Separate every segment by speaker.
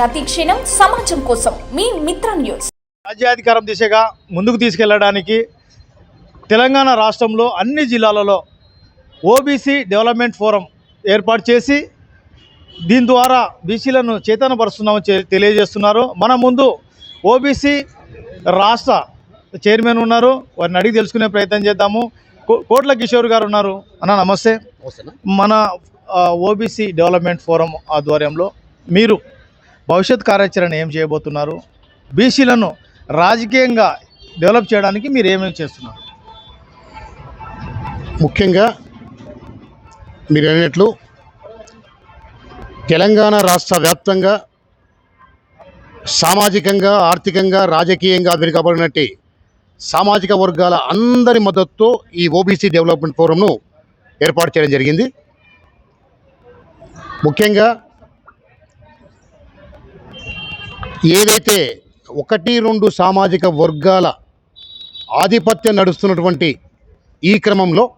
Speaker 1: ప్రతి క్షణం సమాజం కోసం మీ మిత్ర న్యూస్.
Speaker 2: రాజ్యాధికారం దిశగా ముందుకు తీసుకెళ్ళడానికి తెలంగాణ రాష్ట్రంలో అన్ని జిల్లాలలో ఓబీసీ డెవలప్మెంట్ ఫోరం ఏర్పాటు చేసి దీని ద్వారా బీసీలను చైతన్యపరుస్తున్నామని చె- తెలియజేస్తున్నారు. మన ముందు ఓబీసీ రాష్ట్ర చైర్మన్ ఉన్నారు. వారిని అడిగి తెలుసుకునే ప్రయత్నం చేద్దాము. కో- కోట్ల కిషోర్ గారు ఉన్నారు. అన్న నమస్తే. మన ఓబీసీ డెవలప్మెంట్ ఫోరం ఆధ్వర్యంలో మీరు భవిష్యత్ కార్యాచరణ ఏం చేయబోతున్నారు? బీసీలను రాజకీయంగా డెవలప్ చేయడానికి మీరు ఏమేమి చేస్తున్నారు?
Speaker 3: ముఖ్యంగా మీరు అన్నట్లు తెలంగాణ రాష్ట్ర వ్యాప్తంగా సామాజికంగా ఆర్థికంగా రాజకీయంగా వెనుకబడినట్టు సామాజిక వర్గాల అందరి మద్దతుతో ఈ ఓబీసీ డెవలప్మెంట్ ఫోరంను ఏర్పాటు చేయడం జరిగింది. ముఖ్యంగా ఏదైతే ఒకటి రెండు సామాజిక వర్గాల ఆధిపత్యం నడుస్తున్నటువంటి ఈ క్రమంలో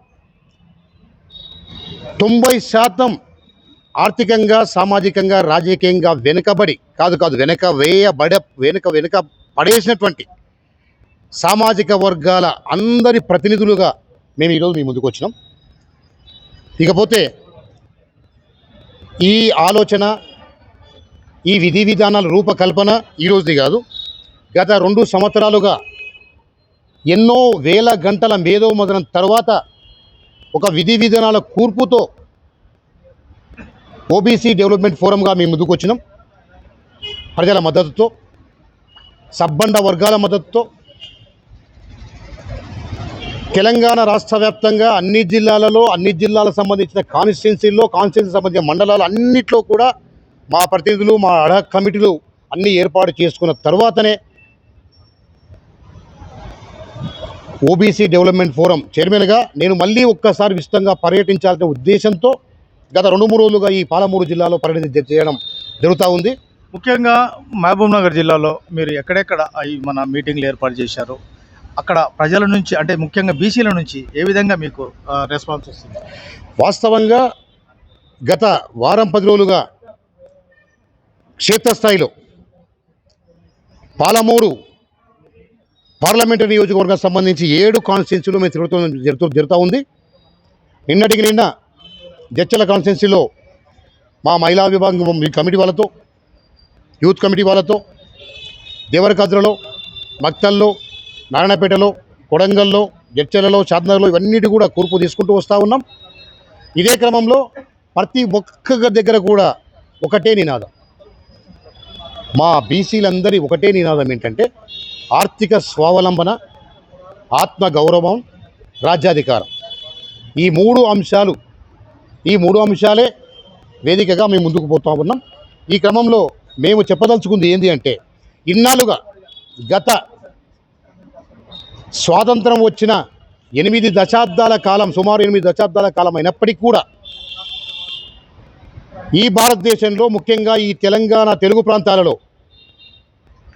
Speaker 3: తొంభై శాతం ఆర్థికంగా సామాజికంగా రాజకీయంగా వెనుకబడి కాదు కాదు వెనుక వేయబడ వెనుక వెనుక పడేసినటువంటి సామాజిక వర్గాల అందరి ప్రతినిధులుగా మేము ఈరోజు మీ ముందుకు వచ్చినాం. ఇకపోతే ఈ ఆలోచన ఈ విధి విధానాల రూపకల్పన ఈరోజుది కాదు. గత రెండు సంవత్సరాలుగా ఎన్నో వేల గంటల మేధో మదనం తర్వాత ఒక విధి విధానాల కూర్పుతో ఓబీసీ డెవలప్మెంట్ ఫోరంగా మేము ముందుకు వచ్చినాం ప్రజల మద్దతుతో సబ్బండ వర్గాల మద్దతుతో తెలంగాణ రాష్ట్ర వ్యాప్తంగా అన్ని జిల్లాలలో అన్ని జిల్లాలకు సంబంధించిన కాన్స్టిట్యున్సీల్లో కాన్స్టిట్యున్సీ సంబంధించిన మండలాలు అన్నిట్లో కూడా మా ప్రతినిధులు మా అడ కమిటీలు అన్నీ ఏర్పాటు చేసుకున్న తర్వాతనే ఓబీసీ డెవలప్మెంట్ ఫోరం చైర్మన్గా నేను మళ్ళీ ఒక్కసారి విస్తృతంగా పర్యటించాలనే ఉద్దేశంతో గత రెండు మూడు రోజులుగా ఈ పాలమూరు జిల్లాలో పర్యటన చేయడం జరుగుతూ ఉంది.
Speaker 2: ముఖ్యంగా మహబూబ్ నగర్ జిల్లాలో మీరు ఎక్కడెక్కడ ఈ మన మీటింగ్లు ఏర్పాటు చేశారు? అక్కడ ప్రజల నుంచి అంటే ముఖ్యంగా బీసీల నుంచి ఏ విధంగా మీకు రెస్పాన్స్ వస్తుంది?
Speaker 3: వాస్తవంగా గత వారం పది రోజులుగా క్షేత్రస్థాయిలో పాలమూరు పార్లమెంటరీ నియోజకవర్గం సంబంధించి ఏడు కాన్స్టిట్యున్సీలు మేము తిరుగుతూ జరుగుతూ జరుగుతూ ఉంది. నిన్నటికి నిన్న జచ్చల కాన్స్టిట్యున్సీలో మా మహిళా విభాగం కమిటీ వాళ్ళతో యూత్ కమిటీ వాళ్ళతో దేవరకద్రలో మక్తల్లో నారాయణపేటలో కొడంగల్లో జడ్చలలో చార్నగర్లో ఇవన్నిటి కూడా కూర్పు తీసుకుంటూ వస్తూ ఉన్నాం. ఇదే క్రమంలో ప్రతి ఒక్క దగ్గర కూడా ఒకటే నినాదం. మా బీసీలందరి ఒకటే నినాదం ఏంటంటే ఆర్థిక స్వావలంబన ఆత్మ గౌరవం రాజ్యాధికారం. ఈ మూడు అంశాలు ఈ మూడు అంశాలే వేదికగా మేము ముందుకు పోతా ఉన్నాం. ఈ క్రమంలో మేము చెప్పదలుచుకుంది ఏంటి అంటే ఇన్నాళ్ళుగా గత స్వాతంత్రం వచ్చిన ఎనిమిది దశాబ్దాల కాలం సుమారు ఎనిమిది దశాబ్దాల కాలం అయినప్పటికీ కూడా ఈ భారతదేశంలో ముఖ్యంగా ఈ తెలంగాణ తెలుగు ప్రాంతాలలో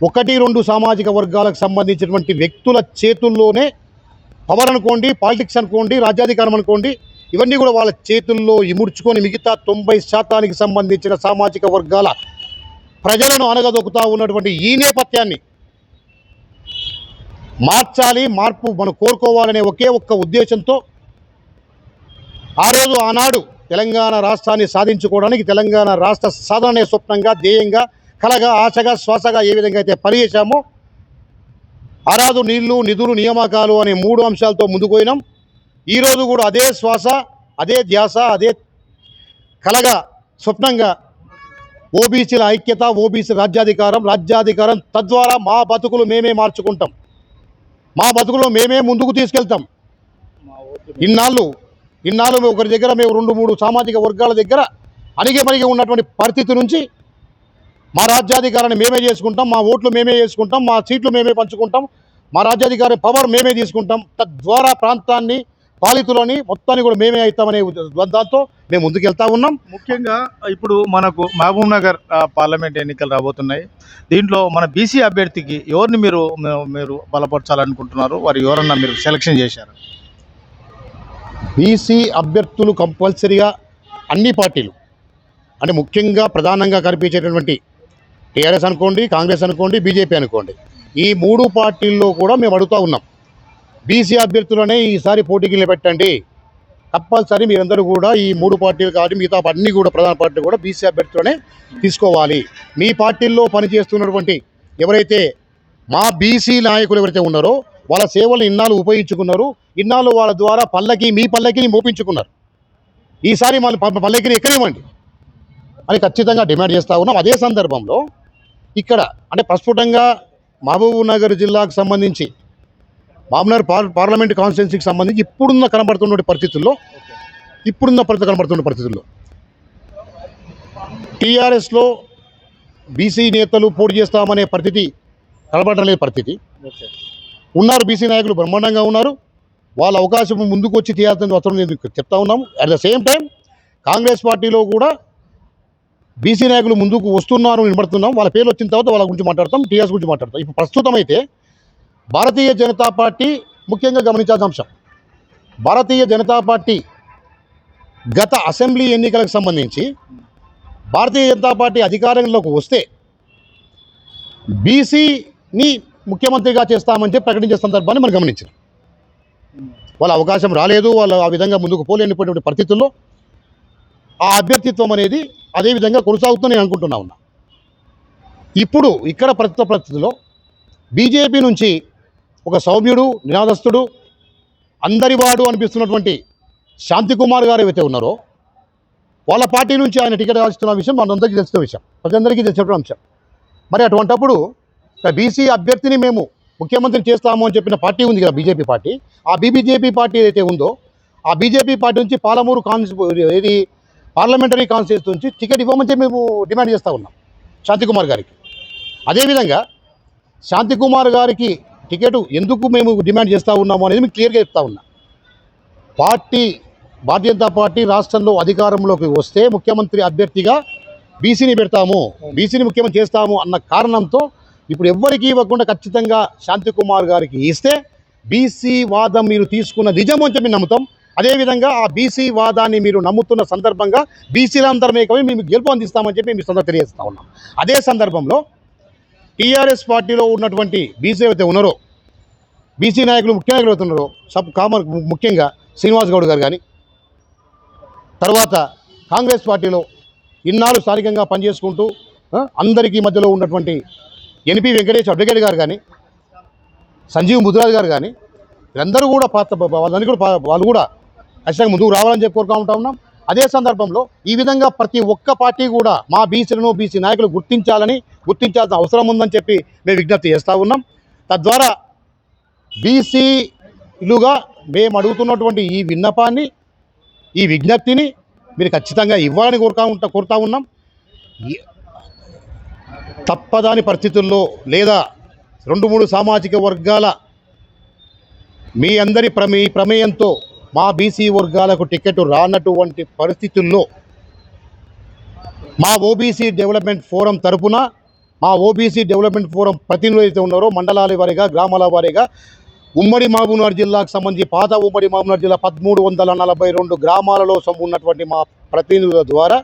Speaker 3: ఒకటి రెండు సామాజిక వర్గాలకు సంబంధించినటువంటి వ్యక్తుల చేతుల్లోనే పవర్ అనుకోండి పాలిటిక్స్ అనుకోండి రాజ్యాధికారం అనుకోండి ఇవన్నీ కూడా వాళ్ళ చేతుల్లో ఇముడ్చుకొని మిగతా తొంభై శాతానికి సంబంధించిన సామాజిక వర్గాల ప్రజలను అనగదొక్కుతా ఉన్నటువంటి ఈ నేపథ్యాన్ని మార్చాలి మార్పు మనం కోరుకోవాలనే ఒకే ఒక్క ఉద్దేశంతో ఆ రోజు ఆనాడు తెలంగాణ రాష్ట్రాన్ని సాధించుకోవడానికి తెలంగాణ రాష్ట్ర సాధనే స్వప్నంగా ధ్యేయంగా కలగా ఆశగా శ్వాసగా ఏ విధంగా అయితే పనిచేశామో ఆరాదు నీళ్ళు నిధులు నియామకాలు అనే మూడు అంశాలతో ముందుకు ఈరోజు కూడా అదే శ్వాస అదే ధ్యాస అదే కలగా స్వప్నంగా ఓబీసీల ఐక్యత ఓబీసీ రాజ్యాధికారం రాజ్యాధికారం తద్వారా మా బతుకులు మేమే మార్చుకుంటాం. మా బతుకులు మేమే ముందుకు తీసుకెళ్తాం. ఇన్నాళ్ళు ఇన్నాళ్ళు మేము ఒకరి దగ్గర మేము రెండు మూడు సామాజిక వర్గాల దగ్గర అణిగి మణిగి ఉన్నటువంటి పరిస్థితి నుంచి మా రాజ్యాధికారాన్ని మేమే చేసుకుంటాం మా ఓట్లు మేమే చేసుకుంటాం మా సీట్లు మేమే పంచుకుంటాం మా రాజ్యాధికారి పవర్ మేమే తీసుకుంటాం. తద్వారా ప్రాంతాన్ని పాలితులని మొత్తాన్ని కూడా మేమే అవుతామనే ఉద్ద- దాంతో మేము ముందుకెళ్తా ఉన్నాం.
Speaker 2: ముఖ్యంగా ఇప్పుడు మనకు మహబూబ్ నగర్ పార్లమెంట్ ఎన్నికలు రాబోతున్నాయి. దీంట్లో మన బీసీ అభ్యర్థికి ఎవరిని మీరు మీరు బలపరచాలనుకుంటున్నారు? వారు ఎవరన్నా మీరు సెలక్షన్ చేశారు?
Speaker 3: బీసీ అభ్యర్థులు కంపల్సరీగా అన్ని పార్టీలు అంటే ముఖ్యంగా ప్రధానంగా కనిపించేటటువంటి టీఆర్ఎస్ అనుకోండి కాంగ్రెస్ అనుకోండి బీజేపీ అనుకోండి. ఈ మూడు పార్టీల్లో కూడా మేము అడుగుతూ ఉన్నాం. బీసీ అభ్యర్థులనే ఈసారి పోటీకి నిలబెట్టండి. తప్పనిసరి మీరందరూ కూడా ఈ మూడు పార్టీలు కాబట్టి మిగతా అన్ని కూడా ప్రధాన పార్టీలు కూడా బీసీ అభ్యర్థులనే తీసుకోవాలి. మీ పార్టీల్లో పనిచేస్తున్నటువంటి ఎవరైతే మా బీసీ నాయకులు ఎవరైతే ఉన్నారో వాళ్ళ సేవలు ఇన్నాళ్ళు ఉపయోగించుకున్నారు. ఇన్నాళ్ళు వాళ్ళ ద్వారా పల్లకి మీ పల్లకిని మోపించుకున్నారు. ఈసారి మన ప- పల్లకిని ఎక్కనివ్వండి. అని ఖచ్చితంగా డిమాండ్ చేస్తూ ఉన్నాం. అదే సందర్భంలో ఇక్కడ అంటే ప్రస్ఫుటంగా మహబూబ్నగర్ జిల్లాకు సంబంధించి మామనగర్ పార్ పార్లమెంట్ కాన్స్టిట్యున్సీకి సంబంధించి ఇప్పుడున్న కనబడుతున్న పరిస్థితుల్లో ఇప్పుడున్న పరిస్థితి కనబడుతున్న పరిస్థితుల్లో టీఆర్ఎస్లో బీసీ నేతలు పోటీ చేస్తామనే పరిస్థితి కనబడడం లేదు పరిస్థితి ఉన్నారు బీసీ నాయకులు బ్రహ్మాండంగా ఉన్నారు. వాళ్ళ అవకాశం ముందుకు వచ్చి తీయాల్సిన అవసరం నేను చెప్తా ఉన్నాము. At the same time Congress party కూడా బీసీ నాయకులు ముందుకు వస్తున్నారు నిలబడుతున్నాం వాళ్ళ పేర్లు వచ్చిన తర్వాత వాళ్ళ గురించి మాట్లాడతాం టీఆర్ఎస్ గురించి మాట్లాడతాం. ఇప్పుడు ప్రస్తుతం అయితే భారతీయ జనతా పార్టీ ముఖ్యంగా గమనించాల్సిన అంశం. భారతీయ జనతా పార్టీ గత అసెంబ్లీ ఎన్నికలకు సంబంధించి భారతీయ జనతా పార్టీ అధికారంలోకి వస్తే బీసీని ముఖ్యమంత్రిగా చేస్తామని చెప్పి ప్రకటించే సందర్భాన్ని మనం గమనించాం వాళ్ళ అవకాశం రాలేదు వాళ్ళు ఆ విధంగా ముందుకు పోలేనిపోయినటువంటి పరిస్థితుల్లో ఆ అభ్యర్థిత్వం అనేది అదే విధంగా కొనసాగుతుందని నేను అనుకుంటున్నా ఉన్నా. ఇప్పుడు ఇక్కడ ప్రస్తుత పరిస్థితుల్లో బీజేపీ నుంచి ఒక సౌమ్యుడు నినాదస్తుడు అందరివాడు అనిపిస్తున్నటువంటి శాంతికుమార్ గారు ఏవైతే ఉన్నారో వాళ్ళ పార్టీ నుంచి ఆయన టికెట్ ఆశిస్తున్న విషయం మనందరికీ తెలిసిన విషయం. ప్రజలందరికీ తెలిసినటువంటి అంశం. మరి అటువంటప్పుడు బీసీ అభ్యర్థిని మేము ముఖ్యమంత్రి చేస్తాము అని చెప్పిన పార్టీ ఉంది కదా బీజేపీ పార్టీ. ఆ బీబీజేపీ పార్టీ ఏదైతే ఉందో ఆ బీజేపీ పార్టీ నుంచి పాలమూరు కాన్స్ ఏది పార్లమెంటరీ కాన్స్టిట్యూన్స్ నుంచి టికెట్ ఇవ్వమని చెప్పి మేము డిమాండ్ చేస్తూ ఉన్నాం శాంతికుమార్ గారికి. అదేవిధంగా శాంతికుమార్ గారికి టికెట్ ఎందుకు మేము డిమాండ్ చేస్తూ ఉన్నాము అనేది మీకు క్లియర్గా చెప్తా ఉన్నా. పార్టీ భారతీయ జనతా పార్టీ రాష్ట్రంలో అధికారంలోకి వస్తే ముఖ్యమంత్రి అభ్యర్థిగా బీసీని పెడతాము బీసీని ముఖ్యమంత్రి చేస్తాము అన్న కారణంతో ఇప్పుడు ఎవ్వరికి ఇవ్వకుండా ఖచ్చితంగా శాంతికుమార్ గారికి ఇస్తే బీసీ వాదం మీరు తీసుకున్న నిజం అని చెప్పి నమ్ముతాం. అదేవిధంగా ఆ బీసీ వాదాన్ని మీరు నమ్ముతున్న సందర్భంగా బీసీలందరమే కవి మేము గెలుపు అందిస్తామని చెప్పి మీ సందర్భం తెలియజేస్తా ఉన్నాం. అదే సందర్భంలో టీఆర్ఎస్ పార్టీలో ఉన్నటువంటి బీసీ అయితే ఉన్నారో బీసీ నాయకులు ముఖ్య నాయకులు అవుతున్నారో సబ్ కామన్ ముఖ్యంగా శ్రీనివాస్ గౌడ్ గారు కానీ తర్వాత కాంగ్రెస్ పార్టీలో ఇన్నాళ్ళు స్థానికంగా పనిచేసుకుంటూ అందరికీ మధ్యలో ఉన్నటువంటి ఎన్పి వెంకటేష్ అడ్వకేట్ గారు కానీ సంజీవ్ ముదురాజ్ గారు కానీ వీళ్ళందరూ కూడా పాత్ర వాళ్ళని కూడా వాళ్ళు కూడా ఖచ్చితంగా ముందుకు రావాలని చెప్పి కోరుకుంటా ఉంటా ఉన్నాం. అదే సందర్భంలో ఈ విధంగా ప్రతి ఒక్క పార్టీ కూడా మా బీసీలను బీసీ నాయకులు గుర్తించాలని గుర్తించాల్సిన అవసరం ఉందని చెప్పి మేము విజ్ఞప్తి చేస్తూ ఉన్నాం. తద్వారా బీసీలుగా మేము అడుగుతున్నటువంటి ఈ విన్నపాన్ని ఈ విజ్ఞప్తిని మీరు ఖచ్చితంగా ఇవ్వాలని కోరుతా ఉంటా కోరుతా ఉన్నాం. తప్పదాని పరిస్థితుల్లో లేదా రెండు మూడు సామాజిక వర్గాల మీ అందరి ప్రమే ప్రమేయంతో మా బీసీ వర్గాలకు టికెట్ రానటువంటి పరిస్థితుల్లో మా ఓబీసీ డెవలప్మెంట్ ఫోరం తరపున మా ఓబీసీ డెవలప్మెంట్ ఫోరం ప్రతినిధులు అయితే ఉన్నారో మండలాల వారీగా గ్రామాల వారీగా ఉమ్మడి మహబూబ్నగర్ జిల్లాకు సంబంధించి పాత ఉమ్మడి మహబూబ్నగర్ జిల్లా పదమూడు వందల నలభై రెండు గ్రామాలలో సొమ్ము ఉన్నటువంటి మా ప్రతినిధుల ద్వారా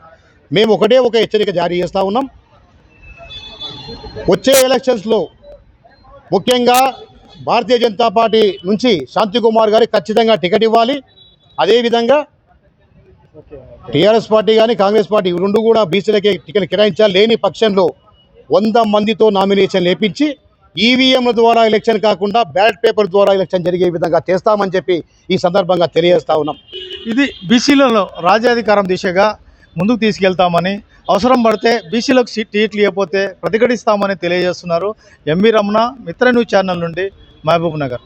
Speaker 3: మేము ఒకటే ఒక హెచ్చరిక జారీ చేస్తూ ఉన్నాం. వచ్చే ఎలక్షన్స్లో ముఖ్యంగా భారతీయ జనతా పార్టీ నుంచి శాంతికుమార్ గారికి ఖచ్చితంగా టికెట్ ఇవ్వాలి. అదేవిధంగా టీఆర్ఎస్ పార్టీ కానీ కాంగ్రెస్ పార్టీ రెండు కూడా బీసీలకే టికెట్ కేటాయించాలి. లేని పక్షంలో వంద మందితో నామినేషన్ లేపించి ఈవీఎంల ద్వారా ఎలక్షన్ కాకుండా బ్యాలెట్ పేపర్ ద్వారా ఎలక్షన్ జరిగే విధంగా చేస్తామని చెప్పి ఈ సందర్భంగా తెలియజేస్తా ఉన్నాం.
Speaker 2: ఇది బీసీలలో రాజ్యాధికారం దిశగా ముందుకు తీసుకెళ్తామని అవసరం పడితే బీసీలకు టీట్లు ఇవ్వకపోతే ప్రతిఘటిస్తామని తెలియజేస్తున్నారు. MV Ramana Mitra news channel నుండి మహబూబ్ నగర్.